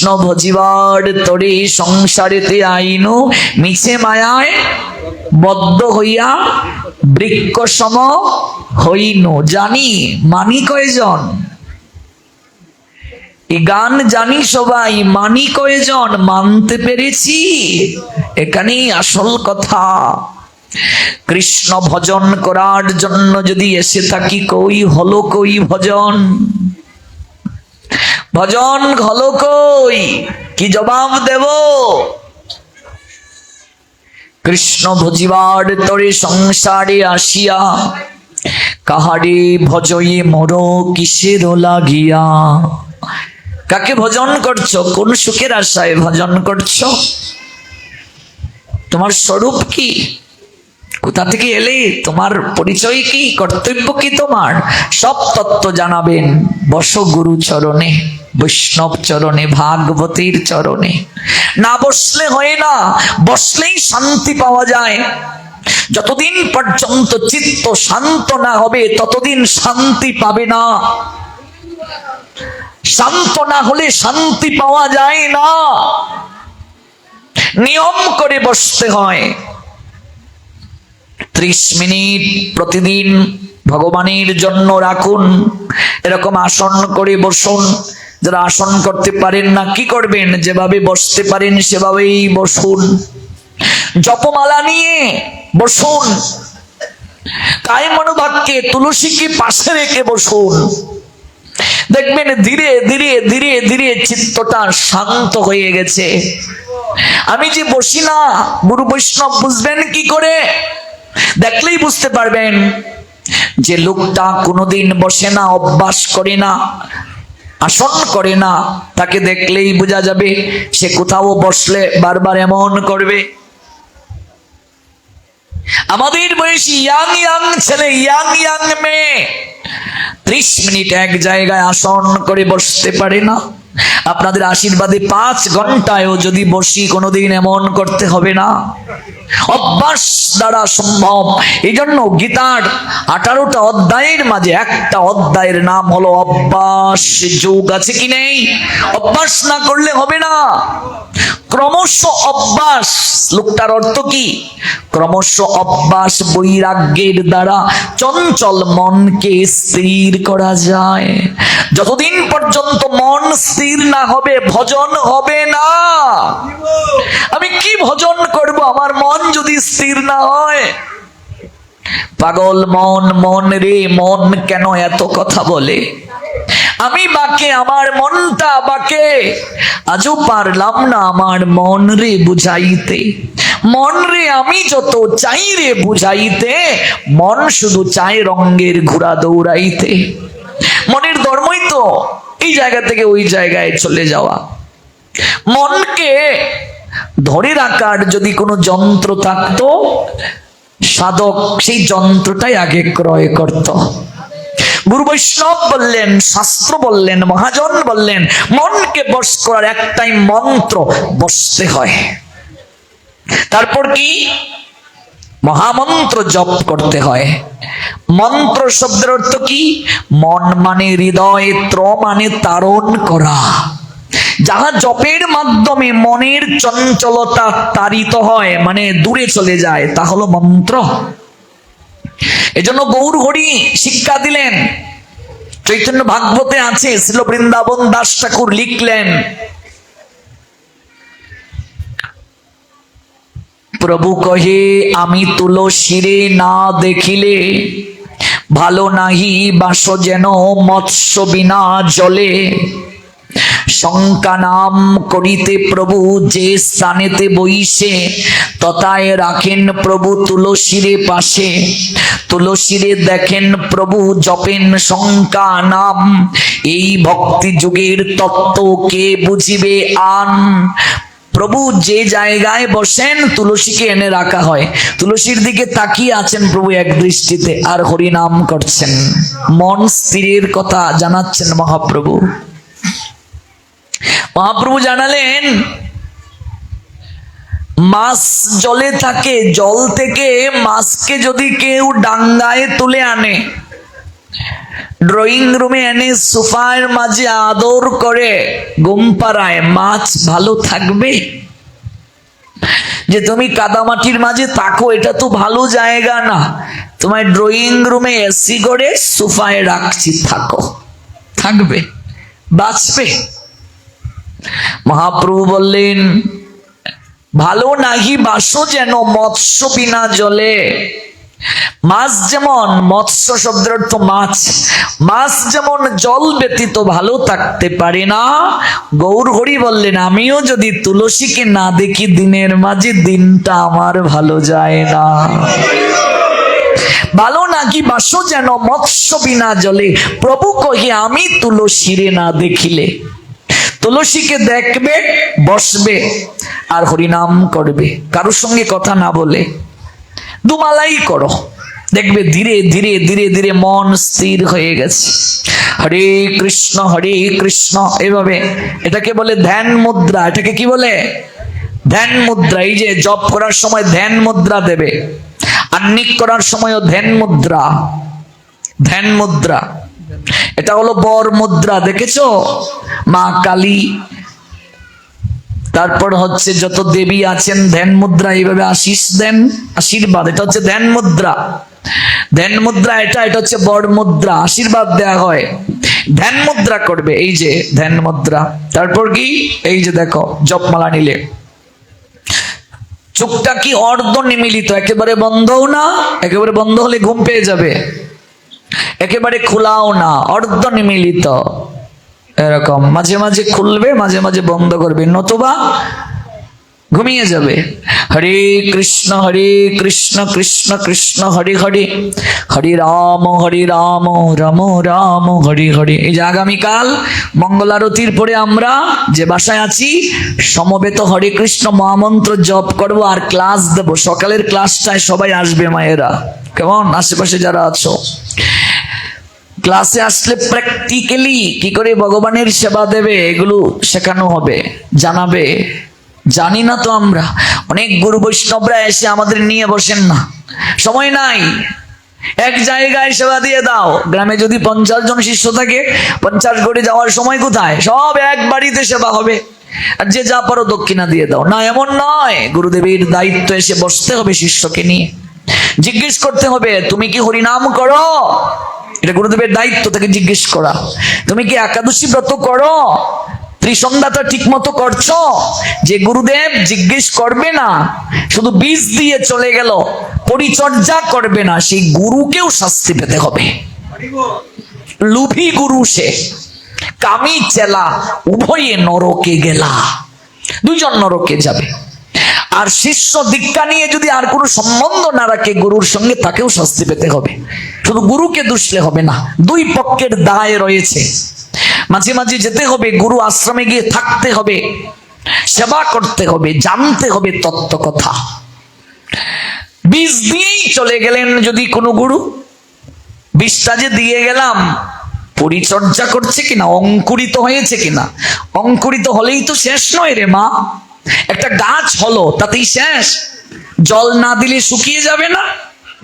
কৃষ্ণ ভজিবার তরে সংসারেতে আইনু মিছে মায়ায় বদ্ধ হইয়া বৃক্ষ সম হইনু। জানি, মানি কয়জন? এই গান জানি সবাই, মানি কয়জন? মানতে পেরেছি, এখানেই আসল কথা। কৃষ্ণ ভজন করার জন্য যদি এসে থাকি, কই হলো, কই ভজন? ভজন হলো কই? কি জবাব দেব? কৃষ্ণ ভজিবার তরে সংসারে আসিয়া, কাহারে ভজয়ে মর, কিসের লাগিয়া? কাকে ভজন করছ? কোন সুখের আশায় ভজন করছ? তোমার স্বরূপ কি? কোথা থেকে এলে? তোমার পরিচয় কি? কর্তব্য কি তোমার? সব তত্ত্ব জানাবেন। বস গুরু চরণে বৈষ্ণব চরণে ভাগবতীর চরণে। না বসলে হয় না, বসলেই শান্তি পাওয়া যায়। যতদিন পর্যন্ত চিত্ত শান্ত না হবে, ততদিন শান্তি পাবে না। শান্ত না হলে শান্তি পাওয়া যায় না। নিয়ম করে বসতে হয়। ত্রিশ মিনিট প্রতিদিন ভগবানের জন্য রাখুন। এরকম আসন করে বসুন। যারা আসন করতে পারেন না, কি করবেন? যেভাবে বসতে পারেন, সেভাবেই বসুন। জপমালা নিয়ে বসুন। কায় মনোভাবকে তুলসীকে পাশে রেখে বসুন। দেখবেন ধীরে ধীরে ধীরে ধীরে চিত্তটা শান্ত হয়ে গেছে। আমি যে বসি না, গুরু বৈষ্ণব বুঝবেন কি করে? দেখলেই বুঝতে পারবেন। যে লোকটা কোনোদিন বসে না, অভ্যাস করে না, আসন করে না, তাকে দেখলেই বোঝা যাবে সে কোথাও বসলে বারবার এমন করবে। আমাদের বয়সী ইয়াং ইয়াং ছেলে, ইয়াং ইয়াং মেয়ে, ত্রিশ মিনিট এক জায়গায় আসন করে বসতে পারে না। আপনাদের আশীর্বাদে পাঁচ ঘন্টায়ও যদি বসি কোনোদিন এমন করতে হবে না। অভ্যাস দ্বারা সম্ভব। এই জন্য গীতার আঠারোটা অধ্যায়ের মাঝে একটা অধ্যায়ের নাম হলো অভ্যাস। যোগ আছে কি নেই? অভ্যাস না করলে হবে না। ক্রমশ অভ্যাস। লোকটার অর্থ কি? ক্রমশ অভ্যাস বৈরাগ্যের দ্বারা চঞ্চল মনকে স্থির করা যায়। যতদিন পর্যন্ত মন স্থির না হবে, ভজন হবে না। আমি কি ভজন করব? আমার মন যদি স্থির না হয়, পাগল মন মন রে, মন কেন এত কথা বলে? আমি বাকে, আমার মনটা বাকে। আজও পারলাম না আমার মন রে বুঝাইতে। মন রে আমি যত চাই রে বুঝাইতে, মন শুধু চায় রঙ্গের ঘোড়া দৌড়াইতে। মনের ধর্মই তো এই জায়গা থেকে ওই জায়গায় চলে যাওয়া। মনকে ধরে রাখার যদি কোনো যন্ত্র থাকতো, সাধক সেই যন্ত্রটাই আগে ক্রয় করত। গুরু বৈষ্ণব বললেন, শাস্ত্র বললেন, মহাজন বললেন, মনকে বশ করার একটাই মন্ত্র, বসতে হয়। তারপর কি? মহামন্ত্র জপ করতে হয়। মন্ত্র শব্দের অর্থ কি? মন মানে হৃদয়, ত্র মানে তারণ করা। যাহা জপের মাধ্যমে মনের চঞ্চলতা তারিত হয় মানে দূরে চলে যায়, তা হলো মন্ত্র। এজন্য গৌর হরি শিক্ষা দিলেন। চৈতন্য ভাগবতে আছে শিল বৃন্দাবন দাস ঠাকুর লিখলেন, প্রভু কহে, আমি তুলসীরে না দেখিলে ভালো নাহি বাস যেন মৎস্য বিনা জলে। শঙ্কা নাম করিতে প্রভু যে স্থানেতে বইসে, তথায় রাখেন প্রভু তুলসীরে পাশে। তুলসীরে দেখেন প্রভু জপেন শঙ্কা নাম, এই ভক্তি যুগের তত্ত্ব কে বুঝিবে আন? প্রভু যে জায়গায় বসেন, তুলসীকে এনে রাখা হয়। তুলসীর দিকে তাকিয়ে আছেন প্রভু এক দৃষ্টিতে, আর হরিনাম করছেন। মন স্থিরের কথা জানাচ্ছেন মহাপ্রভু। মহাপ্রভু জানালেন, মাছ জলে থাকে, জল থেকে মাছকে যদি কেউ ডাঙ্গায় তুলে আনে, ড্রয়িং রুমে এনে সোফার মাঝে আদর করে ঘুম পাড়ায় মাছ ভালো থাকবে? যে তুমি কাদামাটির মাঝে তাকো এটা তো ভালো জায়গা না। তোমার ড্রয়িং রুমে এসি করে সোফায় রাখছি, থাকো। থাকবে, বাঁচবে। মহাপ্রভু বললেন, ভালো নাহি বাসো যেন মৎস্য বিনা জলে। মাছ যেমন মৎস্য শব্দের অর্থ মাছ মাছ যেমন জল ব্যতীত ভালো থাকতে পারে না। গৌর হরি বললেন, আমিও যদি তুলসীকে না দেখি, দিনের মাঝে দিনটা আমার ভালো যায় না। ভালো নাকি বাসো যেন মৎস্য বিনা জলে, প্রভু কহি আমি তুলসীরে না দেখিলে। তুলসীকে দেখবে, বসবে আর হরিনাম করবে। কারোর সঙ্গে কথা না বলে দুমালাই করো। দেখবে ধীরে ধীরে ধীরে ধীরে মন স্থির হয়ে গেছে। হরে কৃষ্ণ হরে কৃষ্ণ। এভাবে এটাকে বলে ধ্যান মুদ্রা। এটাকে কি বলে? ধ্যান মুদ্রা। এই যে জপ করার সময় ধ্যান মুদ্রা দেবে। আন্নিক করার সময়ও ধ্যান মুদ্রা। ধ্যান মুদ্রা। এটা হলো বর মুদ্রা, দেখেছ? মা কালী। তারপর হচ্ছে যত দেবী আছেন, ধ্যান মুদ্রা, এইভাবে আশিস দেন, আশীর্বাদ, এটা হচ্ছে ধ্যান মুদ্রা। ধ্যান মুদ্রা এটা এটা হচ্ছে বড় মুদ্রা, আশীর্বাদ দেয়া হয়। ধ্যান মুদ্রা করবে, এই যে ধ্যান মুদ্রা। তারপর কি? এই যে দেখো, জপমালা নিলে। চোখটা কি অর্ধ নিমিলিত, একেবারে বন্ধও না, একেবারে বন্ধ হলে ঘুম পেয়ে যাবে। একেবারে খোলাও না অর্ধ নিমিলিত এরকম, মাঝে মাঝে খুলবে, মাঝে মাঝে বন্ধ করবে, নতুবা ঘুমিয়ে যাবে। হরে কৃষ্ণ হরে কৃষ্ণ কৃষ্ণ কৃষ্ণ, হরে হরে। হরে রাম হরে রাম রাম রাম, হরে হরে। এই যে আগামীকাল মঙ্গলারতির পরে আমরা যে বাসায় আছি, সমবেত হরে কৃষ্ণ মহামন্ত্র জপ করব আর ক্লাস দেব। সকালের ক্লাসটায় সবাই আসবে মায়েরা। কেমন? আশেপাশে যারা আছো। ক্লাসে আসলে প্র্যাকটিক্যালি কি করে ভগবানের সেবা দেবে, এগুলো শেখানো হবে, জানাবে। জানি না তো আমরা। অনেক গুরু বৈষ্ণবরা এসে আমাদের নিয়ে বসেন না। সময় নাই। এক জায়গায় সেবা দিয়ে দাও। গ্রামে যদি পঞ্চাশ জন শিষ্য থাকে, পঞ্চাশ গড়ে যাওয়ার সময় কোথায়? সব এক বাড়িতে সেবা হবে। আর যে যা পারো দক্ষিণা দিয়ে দাও। না, এমন নয়। গুরুদেবের দায়িত্ব এসে বসতে হবে শিষ্যকে নিয়ে। জিজ্ঞেস করতে হবে, তুমি কি হরিনাম করো? এটা গুরুদেবের দায়িত্ব তাকে জিজ্ঞেস করা। তুমি কি একাদশী ব্রত করো? ত্রিসন্ধ্যাটা ঠিক মতো করছ? যে গুরুদেব জিজ্ঞেস করবে না, শুধু বীজ দিয়ে চলে গেল, পরিচর্যা করবে না, সেই গুরুকেও শাস্তি পেতে হবে। লুভি গুরু সে, কামি চেলা, উভয়ে নরকে গেলা। দুইজন নরকে যাবে। আর শিষ্য দীক্ষা নিয়ে যদি আর কোনো সম্বন্ধ না রাখে, গুরুর সঙ্গে তাকেও শাস্তি পেতে হবে। শুধু গুরুকে দুষলে হবে না, দুই পক্ষের দায় রয়েছে। মাঝে মাঝে যেতে হবে, গুরু আশ্রমে গিয়ে থাকতে হবে, সেবা করতে হবে, জানতে হবে তত্ত্ব কথা। বীজ দিয়েই চলে গেলেন যদি কোনো গুরু। বীজটা যে দিয়ে গেলাম, পরিচর্যা করছে কিনা, অঙ্কুরিত হয়েছে কিনা? অঙ্কুরিত হলেই তো শেষ নয় রে মা। একটা গাছ হলো, তাতেই শেষ। জল না দিলে শুকিয়ে যাবে না,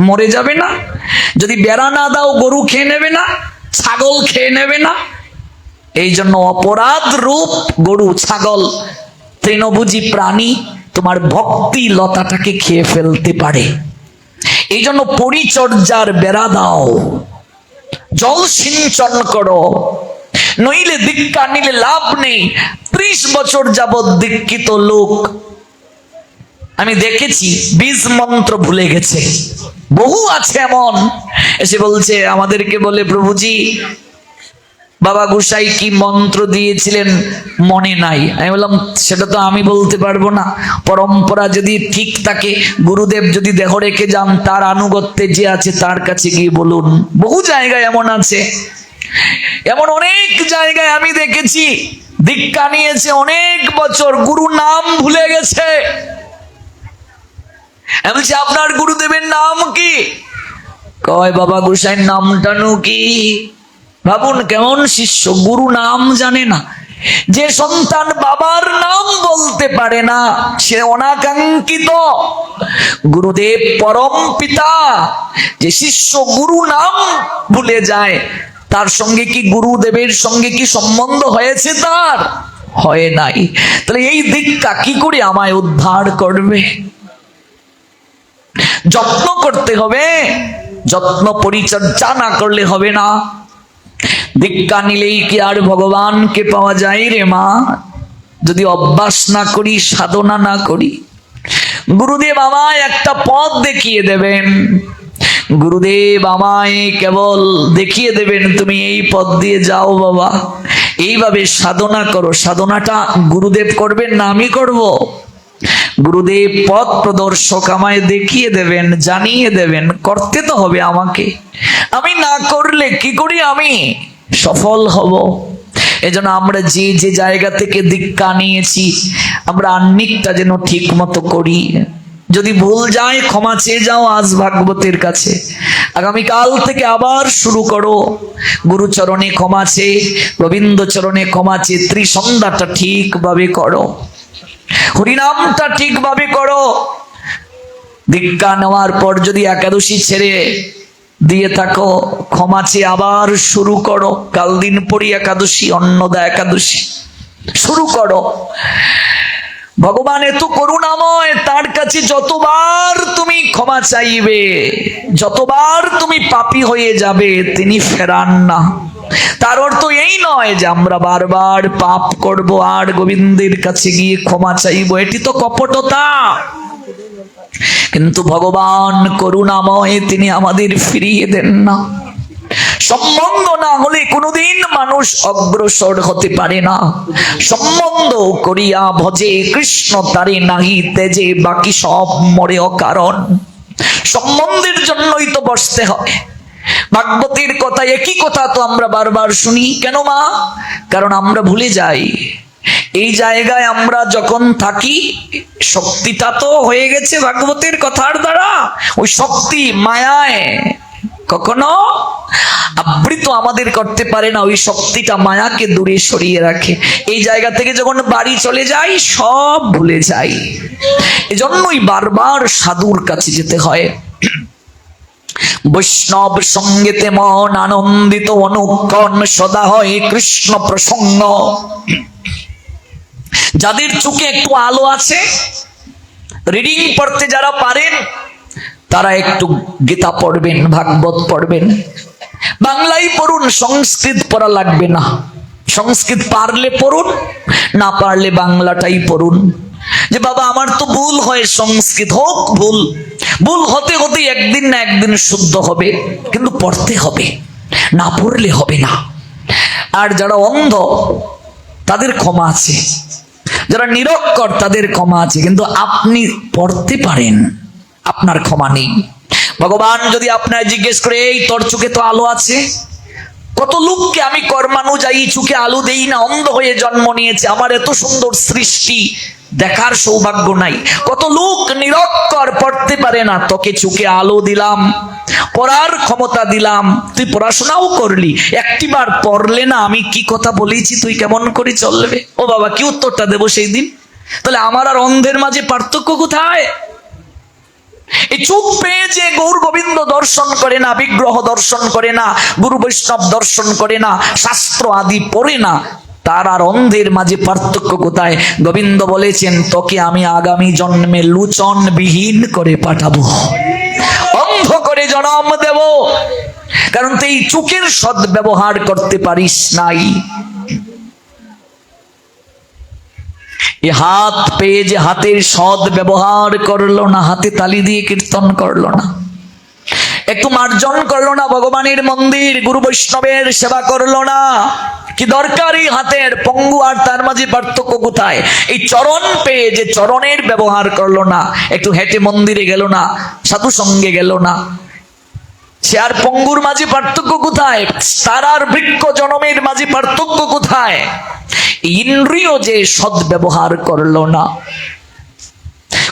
মরে যাবে না। যদি বেড়া না দাও, গরু খেয়ে নেবে না, ছাগল খেয়ে নেবে না। এই জন্য অপরাধ রূপ গরু, ছাগল, তৃণভোজী প্রাণী তোমার ভক্তি লতাটাকে খেয়ে ফেলতে পারে। এই জন্য পরিচর্যার বেড়া দাও। জল সিঞ্চন করো। নইলে দীক্ষা নিলে লাভ নেই। ত্রিশ বছর যাবৎ দীক্ষিত লোক। আমি দেখেছি, বীজ মন্ত্র ভুলে গেছে। বহু আছে এমন। এসে বলছে, আমাদেরকে বলে, প্রভুজি, বাবা গুসাই কি মন্ত্র দিয়েছিলেন মনে নাই? আমি বললাম, সেটা তো আমি বলতে পারব না। পরম্পরা যদি ঠিক থাকে, গুরুদেব যদি দেহ রেখে যান, তার আনুগত্যে যে আছে, তার কাছে গিয়ে বলুন। বহু জায়গায় এমন আছে। এমন অনেক জায়গায় আমি দেখেছি, দীক্ষা নিয়েছে অনেক বছর গুরু নাম ভুলে গেছে। আমি বলছি, আপনার গুরুদেবের নাম কি? কয়, বাবা গুসাইয়ের নামটানু কি? ভাবুন, কেমন শিষ্য, গুরু নাম জানে না। যে সন্তান বাবার নাম বলতে পারে না, সে অনাকাঙ্ক্ষিত। গুরুদেব পরম পিতা, যে শিষ্য, গুরু নাম ভুলে যায় তার সঙ্গে কি গুরুদেবের সঙ্গে কি সম্বন্ধ হয়েছে তার? হয় নাই। তাহলে এই দিকটা কি করে আমায় উদ্ধার করবে? যত্ন করতে হবে। যত্ন পরিচর্যা না করলে হবে না। দীক্ষা নিলেই কি আর ভগবানকে পাওয়া যায় রে মা? যদি অভ্যাস না করি, সাধনা না করি, গুরুদেব আমায় একটা পথ দেখিয়ে দেবেন। গুরুদেব আমায় কেবল দেখিয়ে দেবেন, তুমি এই পথ দিয়ে যাও বাবা। এইভাবে সাধনা করো, সাধনাটা গুরুদেব করবেন না আমি করব। গুরুদেব পথ প্রদর্শক আমায় দেখিয়ে দেবেন, জানিয়ে দেবেন, করতে তো হবে আমাকে। আমি না করলে কি করি আমি? সফল হব। এজন্য আমরা যে যে জায়গা থেকে দীক্ষা নিয়েছি, আমরা আন্নিকটা যেন ঠিক মতো করি। যদি ভুল যায়, ক্ষমা চেয়ে যাও আজ ভাগবতের কাছে। আগামীকাল থেকে আবার শুরু করো। গুরুচরণে ক্ষমা চেয়ে গোবিন্দ চরণে ক্ষমা চেয়ে ত্রিসন্ধ্যাটা ঠিকভাবে করো। হরিনামটা ঠিকভাবে করো। দীক্ষা নেওয়ার পর যদি একাদশী ছেড়ে দিয়ে থাকো, ক্ষমা চেয়ে আবার শুরু করো। কাল দিন পরি একাদশী, অন্নদা একাদশী। শুরু করো। ভগবান এত করুণাময়, তার কাছে যতবার তুমি ক্ষমা চাইবে, যতবার তুমি পাপী হয়ে যাবে, তিনি ফেরান না। তার অর্থ এই নয় যে আমরা বারবার পাপ করব, আর গোবিন্দের কাছে গিয়ে ক্ষমা চাইব, এটি তো কপটতা। কিন্তু ভগবান করুণাময়, তিনি আমাদের ফিরিয়ে দেন না। সম্বন্ধ না হলে কোনোদিন মানুষ অগ্রসর হতে পারে না। সম্বন্ধ করিয়া ভজে কৃষ্ণ তারে নাহি তেজে, বাকি সব মরে অকারণ। সম্বন্ধের জন্যই তো বসতে হয়। ভাগবতীর কথা একই কথা তো আমরা বারবার শুনি, কেন মা? কারণ আমরা ভুলে যাই। এই জায়গায় আমরা যখন থাকি শক্তিটা তো হয়ে গেছে ভাগবতের কথার দ্বারা। ওই শক্তি মায়ায়। কখনো? আবৃত আমাদের করতে পারে না, ওই শক্তিটা মায়াকে দূরে সরিয়ে রাখে। এই জায়গা থেকে যখন বাড়ি চলে যাই, সব ভুলে যাই। এজন্যই বারবার সাধুর কাছে যেতে হয়। বৈষ্ণব সঙ্গেতে মন আনন্দিত অনুক্ষণ সদা হয় কৃষ্ণ প্রসঙ্গ। যাদের চোখে একটু আলো আছে রিডিং পড়তে যারা পারেন তারা একটু গীতা পড়বেন, ভাগবত পড়বেন। বাংলাই পড়ুন, সংস্কৃত পড়া লাগবে না। সংস্কৃত পারলে পড়ুন, না পারলে বাংলাটাই পড়ুন। যে বাবা, আমার তো ভুল হয়, সংস্কৃত হোক, ভুল। ভুল হতে হতে একদিন না একদিন শুদ্ধ হবে, কিন্তু পড়তে হবে, না পড়লে হবে না। আর যারা অন্ধ, তাদের ক্ষমা আছে। যারা নিরক্ষর, তাদের ক্ষমা আছে, কিন্তু আপনি পড়তে পারেন। আপনার ক্ষমা নেই। ভগবান, যদি আপনার জিজ্ঞেস করে, এই তোর চোখে তো আলো আছে? কত লোককে আমি কর্মানুযায়ী চোখে আলো দেই না? অন্ধ হয়ে জন্ম নিয়েছে। আমার এত সুন্দর সৃষ্টি দেখার সৌভাগ্য নাই। কত লোক নিরক্ষর পড়তে পারে না। তোকে চোখে আলো দিলাম, পড়ার ক্ষমতা দিলাম। তুই পড়াশোনাও করলি। একটিবার পড়লে না আমি কি কথা বলেছি? তুই কেমন করে চলবে? ও বাবা, কি উত্তরটা দেবো সেই দিন? তাহলে আমার আর অন্ধের মাঝে পার্থক্য কোথায়? এই চোখ পেয়ে যে গৌর গোবিন্দ দর্শন করে না, বিগ্রহ দর্শন করে না, গুরু বৈষ্ণব দর্শন করে না, শাস্ত্র আদি পড়ে না, তার আর অন্ধের মাঝে পার্থক্য কোথায়? গোবিন্দ বলেছেন, তোকে আমি আগামী জন্মে লুচন বিহীন করে পাঠাবো। অন্ধ করে জন্ম দেব। কারণ তুই চোখের সদ ব্যবহার করতে পারিস নাই। এ হাত পেয়ে যে হাতের সদ ব্যবহার করল না, হাতে তালি দিয়ে কীর্তন করল না। একটু মার্জন করল না, ভগবানের মন্দির, গুরু বৈষ্ণবের সেবা করল না। কি দরকার এই হাতের পঙ্গু আর তার মাঝে পার্থক্য কোথায়? এই চরণ পেয়ে যে চরণের ব্যবহার করল না, একটু হেঁটে মন্দিরে গেল না সাধু সঙ্গে গেল না। সে আর পঙ্গুর মাঝে পার্থক্য কোথায়? তারার বৃক্ষ জনমের মাঝে পার্থক্য কোথায়? ইন্দ্রিয় যে সদ ব্যবহার করল না।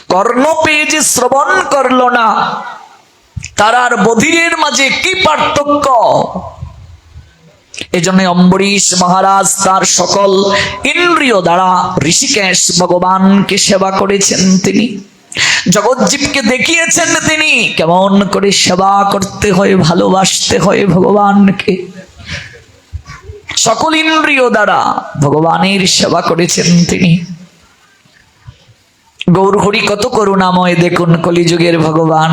কর্ণ পেয়ে যে শ্রবণ করল না। তারার বধিরের মাঝে কি পার্থক্য? এজন্য অম্বরীশ মহারাজ তার সকল ইন্দ্রিয় দ্বারা ঋষিকেশ ভগবানকে সেবা করেছেন তিনি। জগজ্জীবকে দেখিয়েছেন তিনি, কেমন করে সেবা করতে হয়, ভালোবাসতে হয় ভগবানকে। সকল ইন্দ্রিয় দ্বারা ভগবানের সেবা করেছেন তিনি। গৌরহরি কত করুণাময় দেখুন কলিযুগের ভগবান।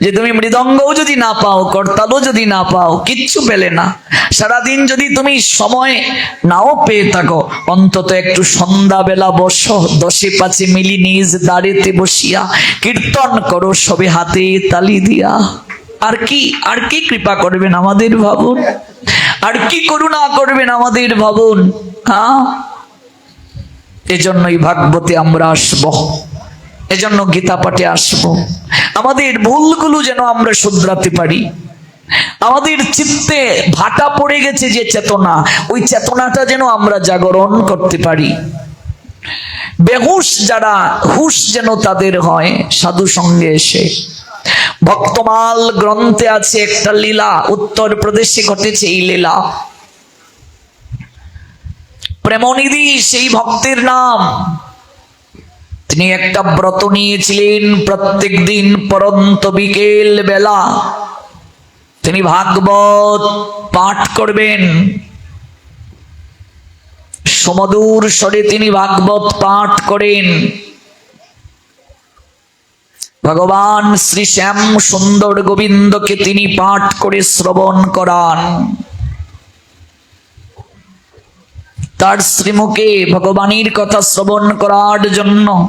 যে তুমি মৃদঙ্গও যদি না পাও করতালও যদি না পাও, কিচ্ছু পেলে না। সারাদিন যদি তুমি সময় নাও পেয়ে থাকো, অন্তত একটু সন্ধ্যাবেলা বসো, দশে পাঁচে মিলি নিজ দাঁড়িতে বসিয়া কীর্তন করো, সবে হাতে তালি দিয়া। আর কি আর কি কৃপা করবেন আমাদের ভাবুন? আর কি করুণা করবেন আমাদের ভাবুন? হ্যাঁ? এজন্যই ভাগবতে আমরা আসব। এজন্য গীতা পাঠে আসব। আমাদের ভুলগুলো যেন আমরা শুধরাতে পারি। আমাদের চিত্তে ভাটা পড়ে গেছে যে চেতনা, ওই চেতনাটা যেন আমরা জাগরণ করতে পারি। বেহুশ যারা হুশ যেন তাদের হয়, সাধু সঙ্গে এসে। ভক্তমাল গ্রন্থে আছে একটা লীলা উত্তর প্রদেশে ঘটেছে এই লীলা। প্রেমনিধি সেই ভক্তের নাম। তিনি একটা ব্রত নিয়েছিলেন প্রত্যেক দিন পরন্ত বিকেল বেলা। তিনি ভাগবত পাঠ করবেন। সমদূর স্বরে তিনি ভাগবত পাঠ করেন। ভগবান শ্রী শ্যাম সুন্দর গোবিন্দকে তিনি পাঠ করে শ্রবণ করান। তার শ্রীমুখে ভগবানের কথা শ্রবণ করার জন্য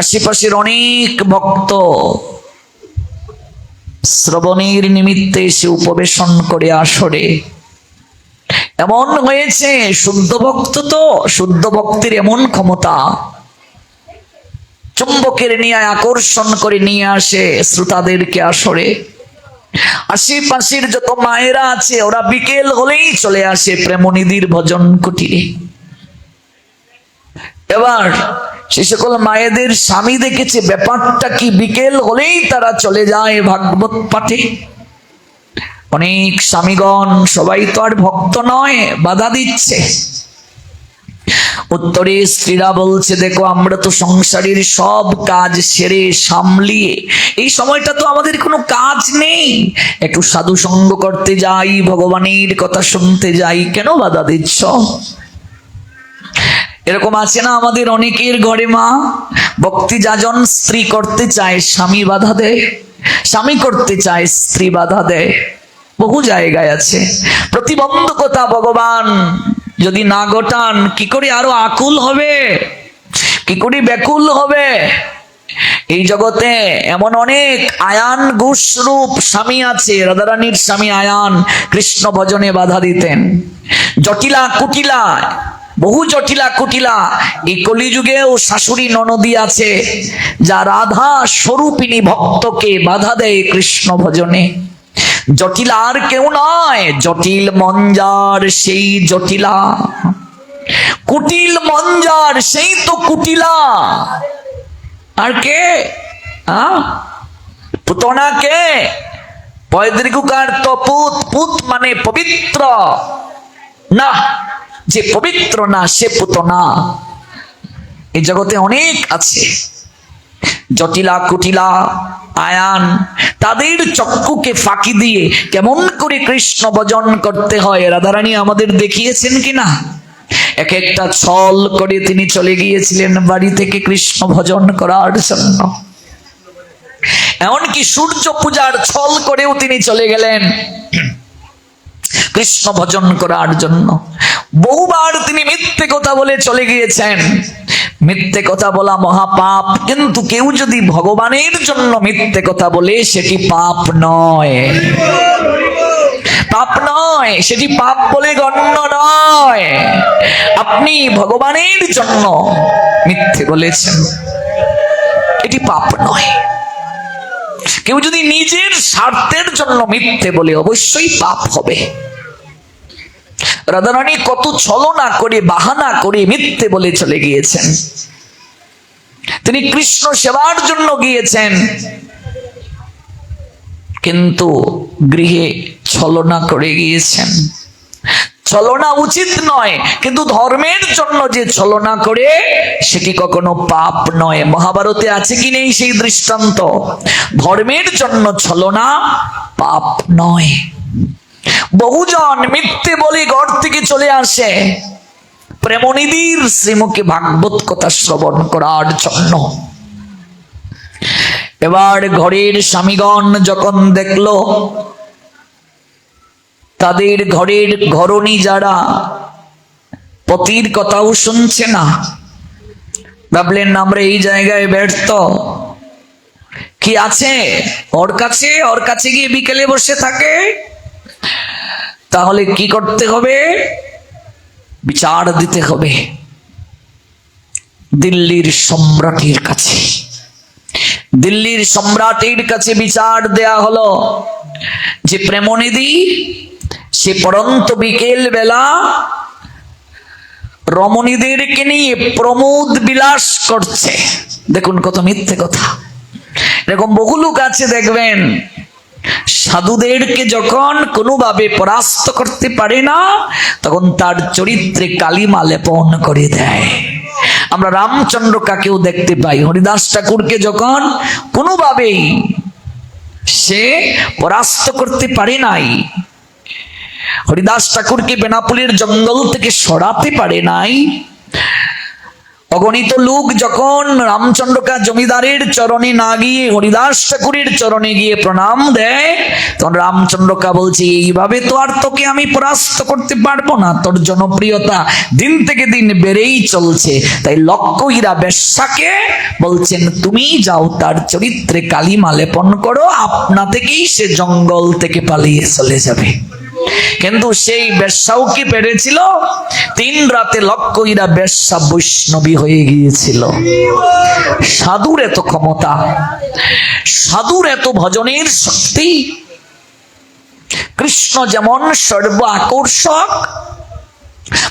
আশেপাশের অনেক ভক্ত শ্রবণের নিমিত্তে এসে উপবেশন করে আসরে। এমন হয়েছে, শুদ্ধ ভক্ত তো, শুদ্ধ ভক্তির এমন ক্ষমতা। চুম্বকের নিয়ে আকর্ষণ করে নিয়ে আসে শ্রোতাদেরকে আসরে। আশেপাশের যত মায়েরা আছে, ওরা বিকেল হলেই চলে আসে প্রেমনিধির ভজন কুটিরে। এবার সে সকল মায়েদের স্বামী দেখেছে, ব্যাপারটা কি? বিকেল হলেই তারা চলে যায় ভাগবত পাঠে। অনেক স্বামীগণ, সবাই তো আর ভক্ত নয়, বাধা দিচ্ছে। উত্তরে স্ত্রীরা বলছে, দেখো, আমরা তো সংসারের সব কাজ সেরে সামলিয়ে, এই সময়টা তো আমাদের কোনো কাজ নেই। একটু সাধু সঙ্গ করতে যাই, ভগবানের কথা শুনতে যাই। কেন বাধা দিচ্ছ? এরকম আছে না আমাদের অনেকের ঘরে মা? ভক্তি যাজন স্ত্রী করতে চায়, স্বামী বাধা দেয়, স্বামী করতে চায়, স্ত্রী বাধা দেয়। বহু জায়গায় আছে। প্রতিবন্ধকতা ভগবান যদি না ঘটান, কি করে আরও আকুল হবে? কি করে ব্যাকুল হবে? এই জগতে এমন অনেক আয়ান রূপ স্বামী আছে, রাধারানীর স্বামী আয়ান কৃষ্ণ ভজনে বাধা দিতেন। জটিলা কুটিলা বহু জটিলা কুটিলা এই কলিযুগেও শাশুড়ি ননদী আছে, যা রাধা স্বরূপিনী ভক্তকে বাধা দেয় কৃষ্ণ ভজনে। জটিলা আর কেউ নয়, জটিল মঞ্জার সেই জটিলা। কুটিল মঞ্জার সেই তো কুটিলা। আর কে? পুতনা কে? পয়দৃগুকার তো পুত পুত মানে পবিত্র। না যে পবিত্র না, সে পুতনা এই জগতে অনেক আছে। জটিলা, কুটিলা, আয়ান, তাদের চক্ষুকে ফাঁকি দিয়ে কেমন করে কৃষ্ণ ভজন করতে হয়, রাধারানী আমাদের দেখিয়েছেন কিনা? এক একটা ছল করে তিনি চলে গিয়েছিলেন বাড়ি থেকে কৃষ্ণ ভজন করার জন্য। এমনকি সূর্য পূজার ছল করেও তিনি চলে গেলেন। কৃষ্ণ ভজন করার জন্য। বহুবার তিনি মিথ্যে কথা বলে চলে গিয়েছেন। মিথ্যে কথা বলা মহাপাপ, কিন্তু কেউ যদি ভগবানের জন্য মিথ্যে কথা বলে, সেটি পাপ নয়। পাপ নয়, সেটি পাপ বলে গণ্য নয়। আপনি ভগবানের জন্য মিথ্যে বলেছেন, এটি পাপ নয়। কেউ যদি নিজের স্বার্থের জন্য মিথ্যে বলে, অবশ্যই পাপ হবে। রাধারানী কত ছলনা করে, বাহানা করে মিথ্যে বলে চলে গিয়েছেন। তিনি কৃষ্ণ সেবার জন্য গিয়েছেন। কিন্তু গৃহে ছলনা করে গিয়েছেন। ছলনা উচিত নয়, কিন্তু ধর্মের জন্য যে ছলনা করে, সেটি কখনো পাপ নয়। মহাভারতে আছে কি নেই সেই দৃষ্টান্ত? ধর্মের জন্য ছলনা পাপ নয়। বহুজন মিথ্যে বলে ঘর থেকে চলে আসে। প্রেমনিধির শ্রীমুখে ভাগবত কথা শ্রবণ করার জন্য। এবার ঘরের স্বামীগণ যখন দেখল, তাদের ঘরের ঘরণী যারা, পতির কথাও শুনছে না। ভাবলেন, আমরা এই জায়গায় ব্যর্থ। কি আছে? ওর কাছে? ওর কাছে গিয়ে বিকেলে বসে থাকে? তাহলে কি করতে হবে? বিচার দিতে হবে। দিল্লির সম্রাটের কাছে। দিল্লির সম্রাটের কাছে বিচার দেয়া হলো যে প্রেমনিধি, সে পরন্ত বিকেল বেলা রমণীদেরকে নিয়ে প্রমোদ বিলাস করছে। দেখুন কত মিথ্যে কথা। এরকম বহু লোক আছে, দেখবেন। সাধুদেরকে যখন কোনোভাবে পরাস্ত করতে পারে না, তখন তার চরিত্রে কালিমা লেপন করে দেয়। আমরা রামচন্দ্র কাকেও দেখতে পাই, হরিদাস ঠাকুরকে যখন কোনোভাবেই সে পরাস্ত করতে পারে নাই, হরিদাস ঠাকুরকে বেনাপুলের জঙ্গল থেকে সরাতে পারে নাই অগণিত লোক যখন রামচন্দ্রকা জমিদারের চরণে না গিয়ে, হরিদাস ঠাকুরের চরণে গিয়ে প্রণাম দেয়, তখন রামচন্দ্রকা বলছে, এইভাবে তো আর তোকে আমি পরাস্ত করতে পারব না। তোর জনপ্রিয়তা দিন থেকে দিন বেড়েই চলছে। তাই লক্ষ্যহীরা বেশ্যাকে বলছেন, তুমি যাও তার চরিত্রে কালিমা লেপন করো। আপনা থেকেই সে জঙ্গল থেকে পালিয়ে চলে যাবে। কিন্তু সেই বেশ্যাও কি পেরেছিল? তিন রাতে লক্ষ্যইরা বেশ্যা বৈষ্ণবী হয়ে গিয়েছিল। সাধুর এত ক্ষমতা, সাধুর এত ভজনের শক্তি। কৃষ্ণ যেমন সর্ব আকর্ষক,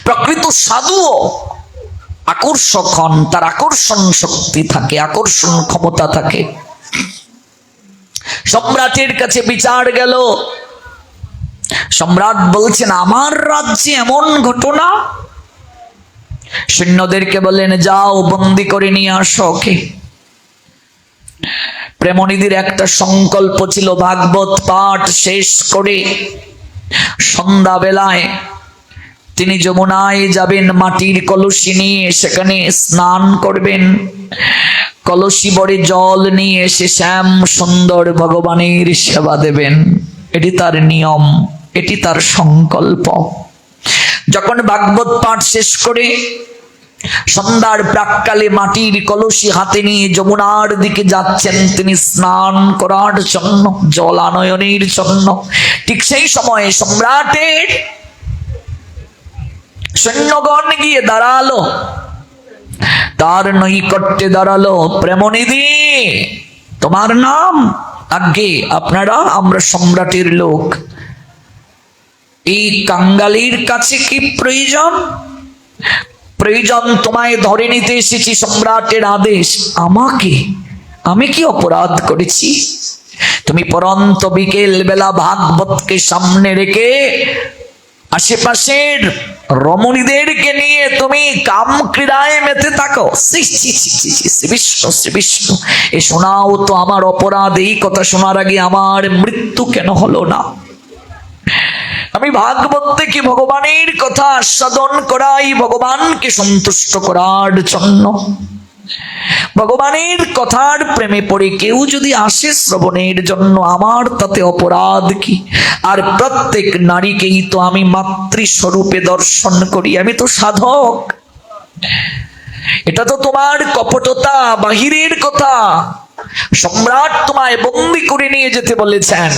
প্রকৃত সাধুও আকর্ষক হন, তার আকর্ষণ শক্তি থাকে, আকর্ষণ ক্ষমতা থাকে। সম্রাটের কাছে বিচার গেল। সম্রাট বলছেন, আমার রাজ্যে এমন ঘটনা? সৈন্যদেরকে বললেন, যাও, বন্দি করে নিয়ে আসো, ওকে। প্রেমনিধির একটা সংকল্প ছিল, ভাগবত পাঠ শেষ করে সন্ধ্যাবেলায় তিনি যমুনায় যাবেন, মাটির কলসি নিয়ে সেখানে স্নান করবেন। কলসি বড়ে জল নিয়ে এসে শ্যাম সুন্দর ভগবানের সেবা দেবেন। এটি তার নিয়ম। এটি তার সংকল্প। যখন ভাগবত পাঠ শেষ করে সন্ধ্যার প্রাককালে মাটির কলসি হাতে নিয়ে যমুনার দিকে যাচ্ছেন, তিনি স্নান করার জন্য জল আনয়নের জন্য, ঠিক সেই সময়ে সম্রাটের সৈন্যগণ গিয়ে দাঁড়াল। তার নৈকট্যে দাঁড়াল প্রেমনিধি তোমার নাম? আগে আপনারা আমরা সম্রাটের লোক। এই কাঙ্গালির কাছে কি প্রয়োজন? প্রয়োজন তোমায় ধরে নিতে এসেছি সম্রাটের আদেশ। আমাকে? আমি কি অপরাধ করেছি? তুমি পরন্ত বিকেল বেলা ভাগবতকে সামনে রেখে আশেপাশের রমণীদেরকে নিয়ে তুমি কাম ক্রীড়ায় মেতে থাকো। বিষ্ণু শ্রী বিষ্ণু। এ শোনাও তো আমার অপরাধ। এই কথা শোনার আগে আমার মৃত্যু কেন হলো না? আমি ভাগবত থেকে ভগবানের কথা আস্বাদন করাই, ভগবানকে সন্তুষ্ট করার জন্য। ভগবানের কথার প্রেমে পড়ে কেউ যদি আসে শ্রবণের জন্য, আমার তাতে অপরাধ কি? আর প্রত্যেক নারীকেই তো আমি মাতৃস্বরূপে দর্শন করি, আমি তো সাধক। এটা তো তোমার কপটতা, বাহিরের কথা। সম্রাট তোমায় বন্দি করে নিয়ে যেতে বলেছেন।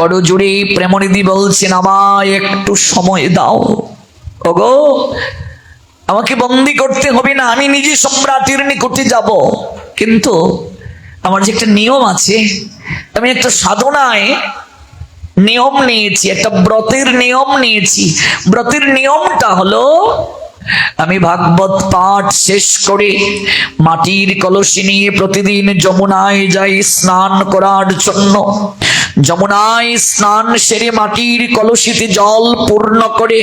করজুড়ে প্রেমনিধি বলছেন আমায়, একটু সময় দাও। ওগো, আমাকে বন্দি করতে হবে না, আমি নিজে সম্রাটের নিকটে যাব। কিন্তু আমার যে একটা নিয়ম আছে, আমি একটা সাধনায় নিয়ম নিয়েছি, একটা ব্রতের নিয়ম নিয়েছি। ব্রতের নিয়মটা হলো, আমি ভাগবত পাঠ শেষ করে মাটির কলসি নিয়ে প্রতিদিন যমুনায় যাই স্নান করার জন্য। যমুনায় স্নান সেরে মাটির কলসিতে জল পূর্ণ করে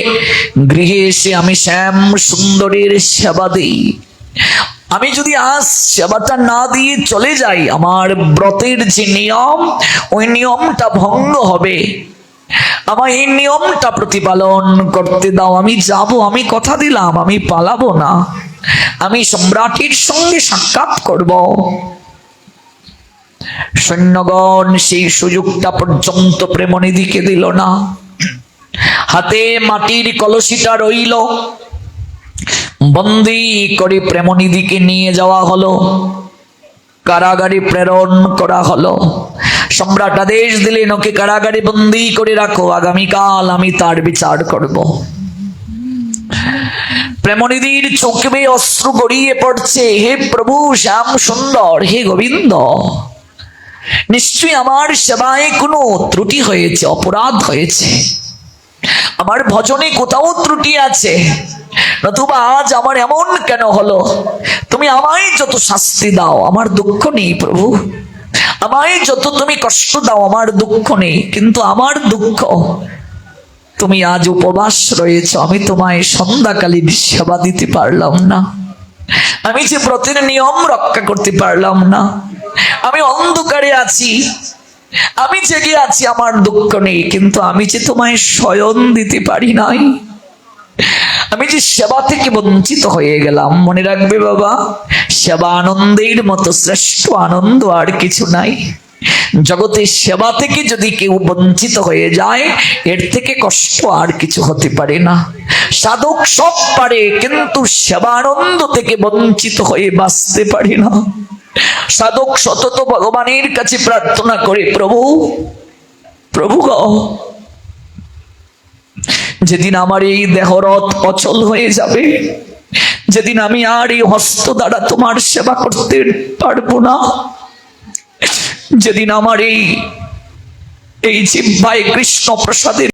গৃহে এসে আমি শ্যাম সুন্দরের সেবা দিই। আমি যদি আজ সেবাটা না দিয়ে চলে যাই, আমার ব্রতের যে নিয়ম, ওই নিয়মটা ভঙ্গ হবে। আমার এই নিয়মটা প্রতিপালন করতে দাও। আমি যাব, আমি কথা দিলাম, আমি পালাবো না। আমি সম্রাটের সঙ্গে সাক্ষাৎ করব। সৈন্যগণ সেই সুযোগটা পর্যন্ত প্রেমনিধিকে দিল না। হাতে মাটির কলসিটা রইল। বন্দি করে প্রেমনিধিকে নিয়ে যাওয়া হলো। কারাগারে প্রেরণ করা হলো। সম্রাট আদেশ দিলেন, ওকে কারাগারে বন্দি করে রাখো, আগামীকাল আমি তার বিচার করব। প্রেমনিধির চোখে অস্ত্র গড়িয়ে পড়ছে, হে প্রভু, শ্যাম সুন্দর, হে গোবিন্দ। নিশ্চয়ই আমার সেবায় কোনো ত্রুটি হয়েছে, অপরাধ হয়েছে। আমার ভজনে কোথাও ত্রুটি আছে। নতুবা আজ আমার এমন কেন হলো? তুমি আমায় যত শাস্তি দাও, আমার দুঃখ নেই প্রভু। আমায় যত তুমি কষ্ট দাও, আমার দুঃখ নেই, কিন্তু আমার দুঃখ। তুমি আজ উপবাস রয়েছ, আমি তোমায় সন্ধ্যাকালীন সেবা দিতে পারলাম না। আমি যে ব্রতের নিয়ম রক্ষা করতে পারলাম না। আমি অন্ধকারে আছি। আমি জেগে আছি, আমার দুঃখ নেই, কিন্তু আমি যে তোমায় শয়ন দিতে পারি নাই। আমি যে সেবা থেকে বঞ্চিত হয়ে গেলাম, মনে রাখবে বাবা, সেবা আনন্দের মতো শ্রেষ্ঠ আনন্দ আর কিছু নাই। জগতে সেবা থেকে যদি কেউ বঞ্চিত হয়ে যায়, এর থেকে কষ্ট আর কিছু হতে পারে না। সাধক সব পারে, কিন্তু সেবা আনন্দ থেকে বঞ্চিত হয়ে বাঁচতে পারে না। সাধক সতত ভগবানের কাছে প্রার্থনা করে, প্রভু প্রভু গো, যেদিন আমার এই দেহরথ অচল হয়ে যাবে, যেদিন আমি আর এই হস্ত দ্বারা তোমার সেবা করতে পারব না, যেদিন আমার এই এই জিব্বায় কৃষ্ণ প্রসাদের